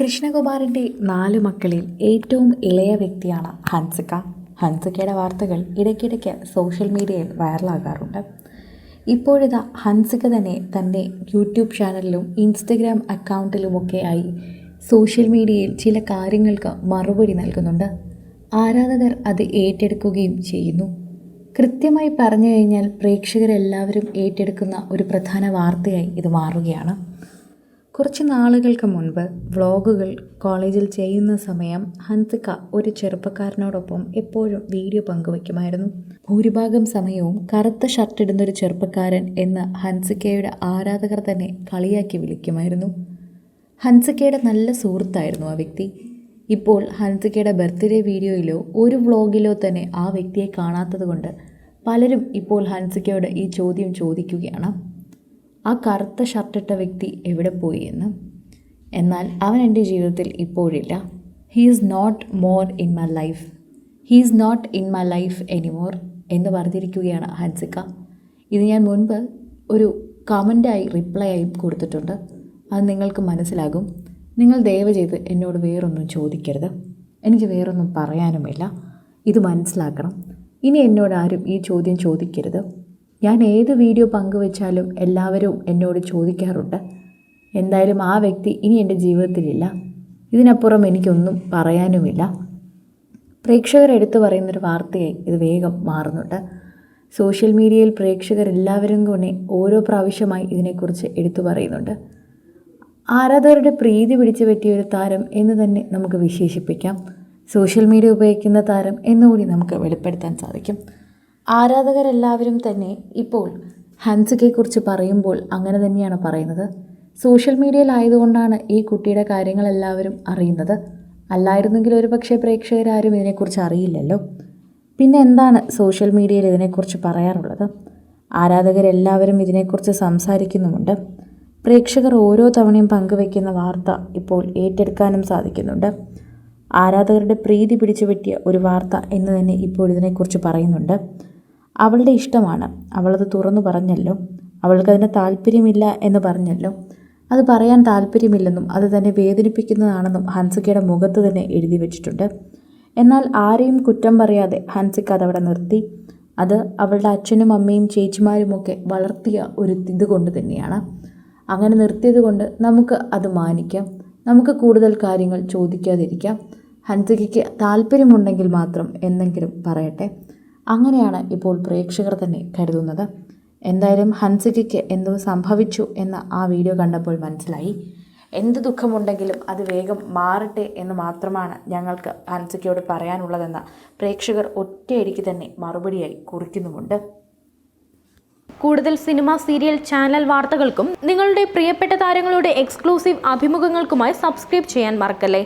കൃഷ്ണകുമാറിന്റെ നാല് മക്കളിൽ ഏറ്റവും ഇളയ വ്യക്തിയാണ് ഹൻസിക ഹൻസികയുടെ വാർത്തകൾ ഇടയ്ക്കിടയ്ക്ക് സോഷ്യൽ മീഡിയയിൽ വൈറലാകാറുണ്ട്. ഇപ്പോഴിതാ ഹൻസിക തന്നെ തന്റെ യൂട്യൂബ് ചാനലിലും ഇൻസ്റ്റഗ്രാം അക്കൗണ്ടിലുമൊക്കെ ആയി സോഷ്യൽ മീഡിയയിൽ ചില കാര്യങ്ങൾക്ക് മറുപടി നൽകുന്നുണ്ട്. ആരാധകർ അത് ഏറ്റെടുക്കുകയും ചെയ്യുന്നു. കൃത്യമായി പറഞ്ഞു കഴിഞ്ഞാൽ പ്രേക്ഷകരെല്ലാവരും ഏറ്റെടുക്കുന്ന ഒരു പ്രധാന വാർത്തയായി ഇത് മാറുകയാണ്. കുറച്ച് നാളുകൾക്ക് മുൻപ് വ്ളോഗുകൾ കോളേജിൽ ചെയ്യുന്ന സമയം ഹൻസിക ഒരു ചെറുപ്പക്കാരനോടൊപ്പം എപ്പോഴും വീഡിയോ പങ്കുവയ്ക്കുമായിരുന്നു. ഭൂരിഭാഗം സമയവും കറുത്ത ഷർട്ട് ഇടുന്ന ഒരു ചെറുപ്പക്കാരൻ എന്ന് ഹൻസിക്കയുടെ ആരാധകർ തന്നെ കളിയാക്കി വിളിക്കുമായിരുന്നു. ഹൻസിക്കയുടെ നല്ല സുഹൃത്തായിരുന്നു ആ വ്യക്തി. ഇപ്പോൾ ഹൻസിക്കയുടെ ബർത്ത്ഡേ വീഡിയോയിലോ ഒരു വ്ളോഗിലോ തന്നെ ആ വ്യക്തിയെ കാണാത്തതുകൊണ്ട് പലരും ഇപ്പോൾ ഹൻസിക്കയോട് ഈ ചോദ്യം ചോദിക്കുകയാണ്. ആ കറുത്ത ഷർട്ടിട്ട വ്യക്തി എവിടെ പോയി എന്ന്? എന്നാൽ അവൻ എന്റെ ജീവിതത്തിൽ ഇപ്പോഴില്ല. He is not more in my life he is not in my life anymore എന്ന് പറഞ്ഞിരിക്കുകയാണ് ഹൻസിക്ക. ഇത് ഞാൻ മുൻപ് ഒരു കമന്റായി റിപ്ലൈ ആയി കൊടുത്തിട്ടുണ്ട്. അത് നിങ്ങൾക്ക് മനസ്സിലാകും. നിങ്ങൾ ദയവ് ചെയ്ത് എന്നോട് വേറൊന്നും ചോദിക്കരുത്. എനിക്ക് വേറൊന്നും പറയാനുമില്ല. ഇത് മനസ്സിലാക്കണം. ഇനി എന്നോട് ആരും ഈ ചോദ്യം ചോദിക്കരുത്. ഞാൻ ഏത് വീഡിയോ പങ്കുവെച്ചാലും എല്ലാവരും എന്നോട് ചോദിക്കാറുണ്ട്. എന്തായാലും ആ വ്യക്തി ഇനി എന്റെ ജീവിതത്തിലില്ല. ഇതിനപ്പുറം എനിക്കൊന്നും പറയാനുമില്ല. പ്രേക്ഷകർ എടുത്തു പറയുന്നൊരു വാർത്തയായി ഇത് വേഗം മാറുന്നുണ്ട്. സോഷ്യൽ മീഡിയയിൽ പ്രേക്ഷകർ എല്ലാവരും തന്നെ ഓരോ പ്രാവശ്യമായി ഇതിനെക്കുറിച്ച് എടുത്തു പറയുന്നുണ്ട്. ആരാധകരുടെ പ്രീതി പിടിച്ചു പറ്റിയ ഒരു താരം എന്ന് തന്നെ നമുക്ക് വിശേഷിപ്പിക്കാം. സോഷ്യൽ മീഡിയ ഉപയോഗിക്കുന്ന താരം എന്നുകൂടി നമുക്ക് വെളിപ്പെടുത്താൻ സാധിക്കും. ആരാധകരെല്ലാവരും തന്നെ ഇപ്പോൾ ഹൻസിക്കെക്കുറിച്ച് പറയുമ്പോൾ അങ്ങനെ തന്നെയാണ് പറയുന്നത്. സോഷ്യൽ മീഡിയയിലായതുകൊണ്ടാണ് ഈ കുട്ടിയുടെ കാര്യങ്ങളെല്ലാവരും അറിയുന്നത്. അല്ലായിരുന്നെങ്കിൽ ഒരു പക്ഷേ പ്രേക്ഷകരാരും ഇതിനെക്കുറിച്ച് അറിയില്ലല്ലോ. പിന്നെ എന്താണ് സോഷ്യൽ മീഡിയയിൽ ഇതിനെക്കുറിച്ച് പറയാറുള്ളത്? ആരാധകരെല്ലാവരും ഇതിനെക്കുറിച്ച് സംസാരിക്കുന്നുമുണ്ട്. പ്രേക്ഷകർ ഓരോ തവണയും പങ്കുവയ്ക്കുന്ന വാർത്ത ഇപ്പോൾ ഏറ്റെടുക്കാനും സാധിക്കുന്നുണ്ട്. ആരാധകരുടെ പ്രീതി പിടിച്ചു പറ്റിയ ഒരു വാർത്ത എന്ന് തന്നെ ഇപ്പോൾ ഇതിനെക്കുറിച്ച് പറയുന്നുണ്ട്. അവളുടെ ഇഷ്ടമാണ്. അവളത് തുറന്നു പറഞ്ഞല്ലോ. അവൾക്കതിന് താല്പര്യമില്ല എന്ന് പറഞ്ഞല്ലോ. അത് പറയാൻ താല്പര്യമില്ലെന്നും അത് തന്നെ വേദനിപ്പിക്കുന്നതാണെന്നും ഹൻസികയുടെ മുഖത്ത് തന്നെ എഴുതി വെച്ചിട്ടുണ്ട്. എന്നാൽ ആരെയും കുറ്റം പറയാതെ ഹൻസിക്ക അതവിടെ നിർത്തി. അത് അവളുടെ അച്ഛനും അമ്മയും ചേച്ചിമാരുമൊക്കെ വളർത്തിയ ഒരു ഇത് കൊണ്ട് തന്നെയാണ്. അങ്ങനെ നിർത്തിയത് കൊണ്ട് നമുക്ക് അത് മാനിക്കാം. നമുക്ക് കൂടുതൽ കാര്യങ്ങൾ ചോദിക്കാതിരിക്കാം. ഹൻസികയ്ക്ക് താല്പര്യമുണ്ടെങ്കിൽ മാത്രം എന്തെങ്കിലും പറയട്ടെ. അങ്ങനെയാണ് ഇപ്പോൾ പ്രേക്ഷകർ തന്നെ കരുതുന്നത്. എന്തായാലും ഹൻസികയ്ക്ക് എന്തോ സംഭവിച്ചു എന്ന ആ വീഡിയോ കണ്ടപ്പോൾ മനസ്സിലായി. എന്ത് ദുഃഖമുണ്ടെങ്കിലും അത് വേഗം മാറട്ടെ എന്ന് മാത്രമാണ് ഞങ്ങൾക്ക് ഹൻസികയോട് പറയാനുള്ളതെന്ന പ്രേക്ഷകർ ഒറ്റയടിക്ക് തന്നെ മറുപടിയായി കുറിക്കുന്നുമുണ്ട്. കൂടുതൽ സിനിമ സീരിയൽ ചാനൽ വാർത്തകൾക്കും നിങ്ങളുടെ പ്രിയപ്പെട്ട താരങ്ങളുടെ എക്സ്ക്ലൂസീവ് അഭിമുഖങ്ങൾക്കുമായി സബ്സ്ക്രൈബ് ചെയ്യാൻ മറക്കല്ലേ?